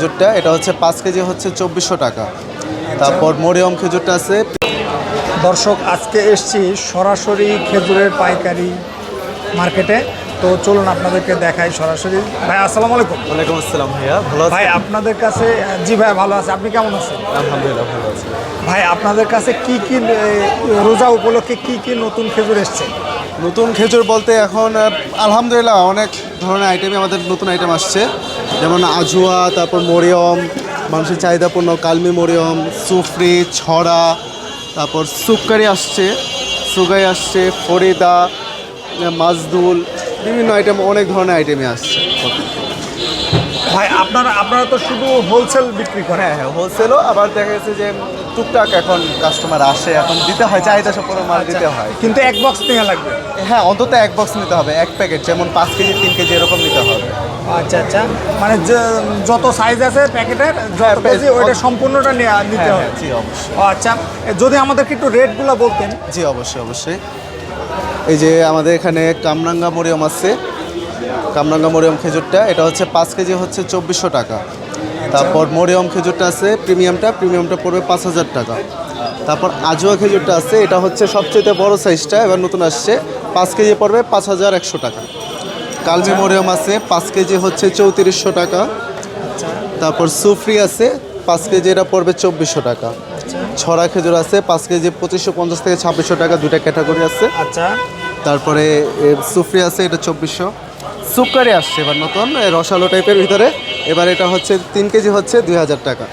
খেজুরটা এটা হচ্ছে পাঁচ কেজি হচ্ছে চব্বিশশো টাকা। তারপর মরিয়ম খেজুরটা আছে। দর্শক আজকে এসছি সরাসরি খেজুরের পাইকারি মার্কেটে। তো চলুন আপনাদেরকে দেখাই সরাসরি। ভাই আসসালামু আলাইকুম। ওয়ালাইকুম আসসালাম ভাইয়া ভালো ভাই আপনাদের কাছে জি ভাই ভালো আছে। আপনি কেমন আছেন? আলহামদুলিল্লাহ ভালো আছি। ভাই আপনাদের কাছে কি কি রোজা উপলক্ষে কি কি নতুন খেজুর এসছে? নতুন খেজুর বলতে এখন আলহামদুলিল্লাহ অনেক ধরনের আইটেমই আমাদের নতুন আইটেম আসছে। যেমন আজুয়া, তারপর মরিয়ম, মানুষের চাহিদাপূর্ণ কালমি মরিয়ম, সুফরি, ছড়া, তারপর সুকারি আসছে, সুগাই আসছে, ফরিদা, মাজদুল, বিভিন্ন আইটেম অনেক ধরনের আইটেমই আসছে। ভাই, আপনারা আপনারা তো শুধু হোলসেল বিক্রি করেন। হ্যাঁ হ্যাঁ হোলসেলও আবার দেখা গেছে যে টুকটাক এখন কাস্টমার আসে এখন দিতে হয় চাহিদা সম্পূর্ণ মাল দিতে হয়। কিন্তু এক বক্স নেওয়া লাগবে? হ্যাঁ অন্তত এক বক্স নিতে হবে এক প্যাকেট যেমন পাঁচ কেজি তিন কেজি এরকম নিতে হবে। আচ্ছা আচ্ছা। মানে যত সাইজ আছে প্যাকেটের যত হ্যাঁ, কেজি ওইটা সম্পূর্ণটা নেওয়া নিতে হ্যাঁ, হবে। হ্যাঁ, জি অবশ্যই। আচ্ছা। যদি আমাদেরকে একটু রেটগুলো বলতেন। জি অবশ্যই অবশ্যই। এই যে আমাদের এখানে কামরাঙ্গা মরিয়ম আছে। কামরাঙ্গা মরিয়ম খেজুরটা এটা হচ্ছে পাঁচ কেজি হচ্ছে চব্বিশশো টাকা। তারপর মরিয়ম খেজুরটা আছে প্রিমিয়ামটা প্রিমিয়ামটা পড়বে পাঁচ হাজার টাকা। তারপর আজোয়া খেজুরটা আছে এটা হচ্ছে সবচেয়ে বড় সাইজটা এবার নতুন আসছে পাঁচ কেজি পড়বে পাঁচ হাজার একশো টাকা। কালমি মরিয়ম আছে পাঁচ কেজি হচ্ছে চৌত্রিশশো টাকা। তারপর সুফরি আছে পাঁচ কেজি এটা পড়বে চব্বিশশো টাকা। ছড়া খেজুর আছে পাঁচ কেজি পঁচিশশো পঞ্চাশ থেকে ছাব্বিশশো টাকা দুইটা ক্যাটাগরি আছে। আচ্ছা। তারপরে সুফরি আছে এটা চব্বিশশো। সুকারি আসছে এবার নতুন রসালো টাইপের ভিতরে। এবার এটা হচ্ছে তিন কেজি হচ্ছে দুই হাজার টাকা।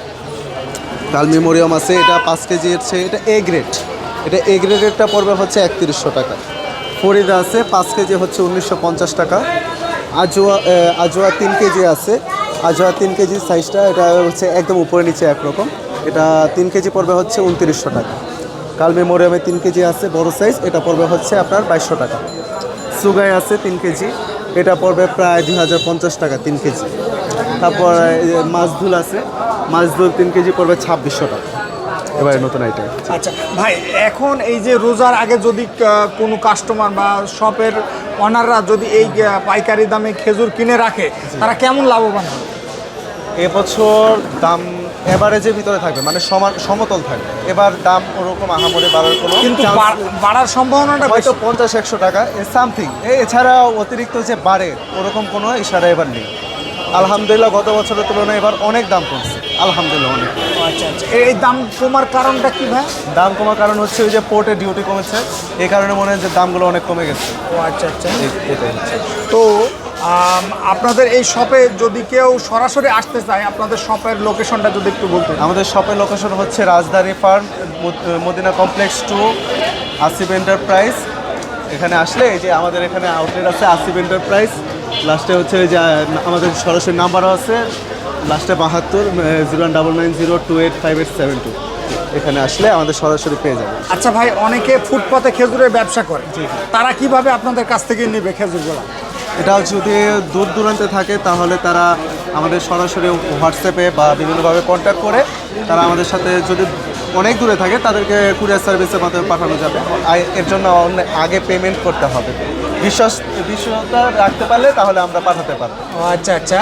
কালমি মরিয়ম আছে, এটা পাঁচ কেজি হচ্ছে এটা এ গ্রেড এটা এ গ্রেডেরটা পড়বে হচ্ছে একত্রিশশো টাকা। ফরিদা আছে, পাঁচ কেজি হচ্ছে উনিশশো পঞ্চাশ টাকা। আজোয়া আজোয়া তিন কেজি আছে। আজোয়া তিন কেজি সাইজটা এটা হচ্ছে একদম উপরে নিচে একরকম। এটা তিন কেজি পড়বে হচ্ছে উনত্রিশশো টাকা। কালমি মরিয়মে তিন কেজি আছে, বড় সাইজ এটা পড়বে হচ্ছে আপনার বাইশশো টাকা। সুগাই আছে তিন কেজি, এটা পড়বে প্রায় দুই হাজার পঞ্চাশ টাকা তিন কেজি। তারপর মাছদুল আছে। মাছদুল তিন কেজি পড়বে ছাব্বিশশো টাকা। এবারে নতুন আইটেম আচ্ছা ভাই এখন এই যে রোজার আগে যদি কোনো কাস্টমার বা শপের অনাররা যদি এই পাইকারি দামে খেজুর কিনে রাখে তারা কেমন লাভবান হবে? এবছর দাম এভারেজের ভিতরে থাকবে মানে সমান সমতল থাকবে। এবার দাম ওরকম আহামরি বাড়ার কোনো কিন্তু বাড়ার সম্ভাবনাটা হয়তো পঞ্চাশ একশো টাকা সামথিং এছাড়া অতিরিক্ত যে বাড়ে ওরকম কোনো ইশারা এবার নেই। আলহামদুলিল্লাহ গত বছরের তুলনায় এবার অনেক দাম কমছে। আলহামদুলিল্লাহ অনেক। আচ্ছা আচ্ছা। এই দাম কমার কারণটা কি ভাই? দাম কমার কারণ হচ্ছে ওই যে পোর্টে ডিউটি কমেছে। এই কারণে মনে হয় যে দামগুলো অনেক কমে গেছে। ও আচ্ছা আচ্ছা। এটাই তো আপনাদের এই শপে যদি কেউ সরাসরি আসতে চায় আপনাদের শপের লোকেশনটা যদি একটু বলতেন। আমাদের শপের লোকেশন হচ্ছে Rajdhani farm Madina complex two Asif enterprise এখানে আসলে এই যে আমাদের এখানে আউটলেট আছে আসিফ এন্টারপ্রাইজ লাস্টে হচ্ছে যে আমাদের সরাসরি নাম্বারও আছে। লাস্টে বাহাত্তর zero one double nine zero two eight five eight seven two এখানে আসলে আমাদের সরাসরি পেয়ে যাবে। আচ্ছা ভাই অনেকে ফুটপাতে খেজুরের ব্যবসা করে। তারা কীভাবে আপনাদের কাছ থেকে নেবে খেজুরগুলো? এটা যদি দূর দূরান্তে থাকে তাহলে তারা আমাদের সরাসরি হোয়াটসঅ্যাপে বা বিভিন্নভাবে কন্ট্যাক্ট করে। তারা আমাদের সাথে যদি অনেক দূরে থাকে তাদেরকে কুরিয়ার সার্ভিসের মাধ্যমে পাঠানো যাবে। এর জন্য আগে পেমেন্ট করতে হবে। বিশ্বাস বিশ্বতা রাখতে পারলে তাহলে আমরা পাঠাতে পারব। আচ্ছা আচ্ছা।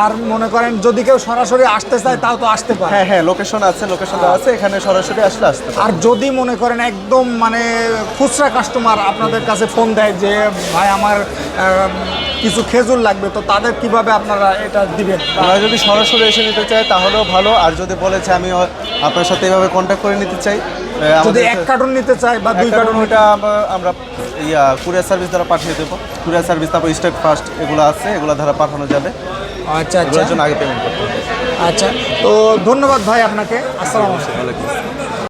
আর মনে করেন যদি কেউ সরাসরি আসতে চায় তাও তো আসতে পারে। হ্যাঁ হ্যাঁ লোকেশন আছে লোকেশন আছে এখানে সরাসরি আসলে আসতে আর যদি মনে করেন একদম মানে খুচরা কাস্টমার আপনাদের কাছে ফোন দেয় যে ভাই আমার আম, কিছু খেজুর লাগবে তো তাদের কীভাবে আপনারা এটা দিবেন? আমরা যদি সরাসরি এসে নিতে চাই তাহলেও ভালো। আর যদি বলেছে আমি আপনার সাথে এভাবে কন্ট্যাক্ট করে নিতে চাই যদি এক কার্টুন নিতে চাই বা দুই কার্টুন ওটা আমরা- ইয়া কুরিয়ার সার্ভিস দ্বারা পাঠিয়ে দেবো। কুরিয়ার সার্ভিস তারপর স্টেট ফার্স্ট এগুলো আছে এগুলো দ্বারা পাঠানো যাবে। আচ্ছা আচ্ছা। আগে পেমেন্ট করতে হবে। আচ্ছা তো ধন্যবাদ ভাই আপনাকে। আসসালামু আলাইকুম।